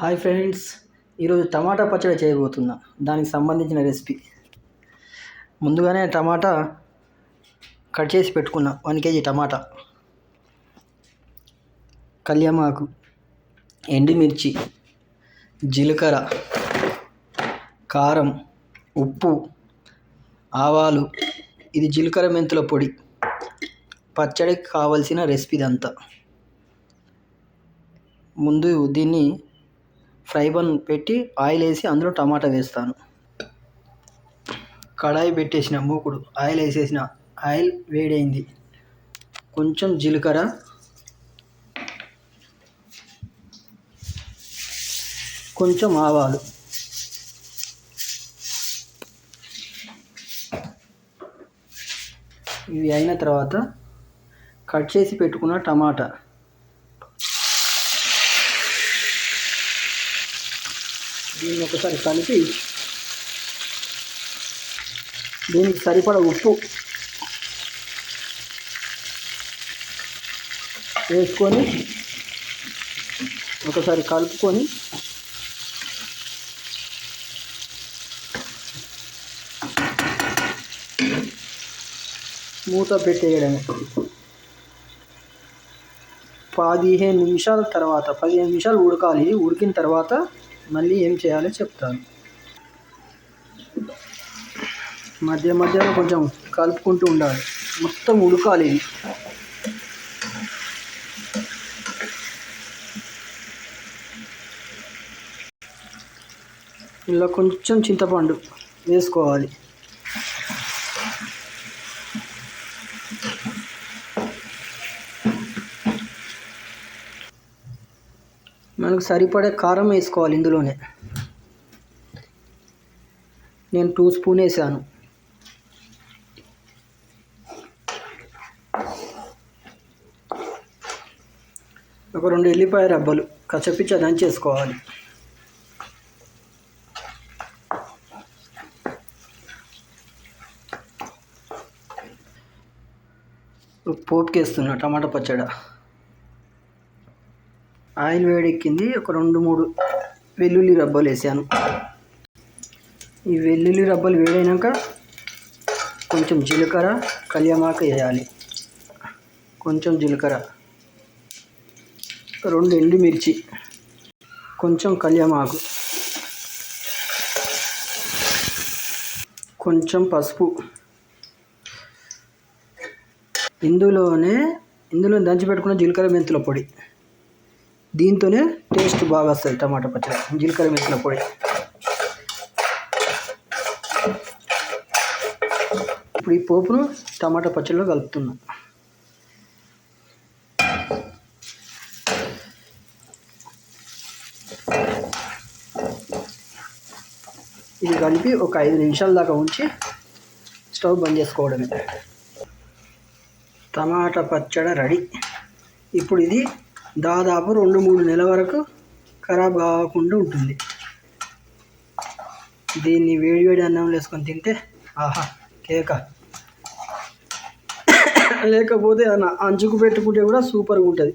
Hi friends ఈరోజు టమాటా పచ్చడి చేయబోతున్నా. దానికి సంబంధించిన రెసిపీ. ముందుగానే టమాటా కట్ చేసి పెట్టుకున్నా. వన్ కేజీ టమాటా. కళ్యామాకు ఎండుమిర్చి జీలకర్ర కారం ఉప్పు ఆవాలు. ఇది జీలకర్ర మెంతుల పొడి. పచ్చడికి కావలసిన రెసిపీ ఇదంతా. ముందు దీన్ని ఫ్రై బన్ పెట్టి ఆయిల్ వేసి అందులో టమాటా వేస్తాను. కడాయి పెట్టేసిన మూకుడు ఆయిల్ వేసేసిన ఆయిల్ వేడైంది. కొంచెం జీలకర్ర కొంచెం ఆవాలు. ఇవి అయిన తర్వాత కట్ చేసి పెట్టుకున్న టమాటా. దీన్ని ఒకసారి కలిపి దీనికి సరిపడ ఉప్పు వేసుకొని ఒకసారి కలుపుకొని మూత పెట్టేయడమే. పదిహేను నిమిషాల తర్వాత పదిహేను నిమిషాలు ఉడకాలి. ఉడికిన తర్వాత మళ్ళీ ఏం చేయాలో చెప్తాను. మధ్య మధ్యలో కొంచెం కలుపుకుంటూ ఉండాలి. మొత్తం ఉడకాలి ఇది. ఇలా కొంచెం చింతపండు వేసుకోవాలి. మనకు సరిపడే కారం వేసుకోవాలి ఇందులోనే. నేను టూ స్పూన్ వేసాను. ఒక రెండు ఎల్లిపాయ రబ్బలు కచ్చపిచ్చ దంచేసుకోవాలి. చేసుకోవాలి వేస్తున్నా టమాటా పచ్చడి. ఆయిల్ వేడెక్కింది. ఒక రెండు మూడు వెల్లుల్లి రబ్బలు వేసాను. ఈ వెల్లుల్లి రబ్బలు వేడైనాక కొంచెం జీలకర్ర కళ్యామాక వేయాలి. కొంచెం జీలకర్ర. రెండు ఎండుమిర్చి. కొంచెం కళ్యామాకు. కొంచెం పసుపు. ఇందులోనే ఇందులో దంచి పెట్టుకున్న జీలకర్ర మెంతుల పొడి. దీంతోనే టేస్ట్ బాగా వస్తుంది టమాటా పచ్చడి జీలకర్ర వేసిన పొడి. ఇప్పుడు ఈ పోపును టమాటా పచ్చడిలో కలుపుతున్నాం. ఇది కలిపి ఒక ఐదు నిమిషాల దాకా ఉంచి స్టవ్ బంద్ చేసుకోవడమే. టమాటా పచ్చడి రెడీ. ఇప్పుడు ఇది దాదాపు రెండు మూడు నెలల వరకు ఖరాబ్ కాకుండా ఉంటుంది. దీన్ని వేడి వేడి అన్నం వేసుకొని తింటే ఆహా కేక. లేకపోతే అన్న అంచుకు పెట్టుకుంటే కూడా సూపర్గా ఉంటుంది.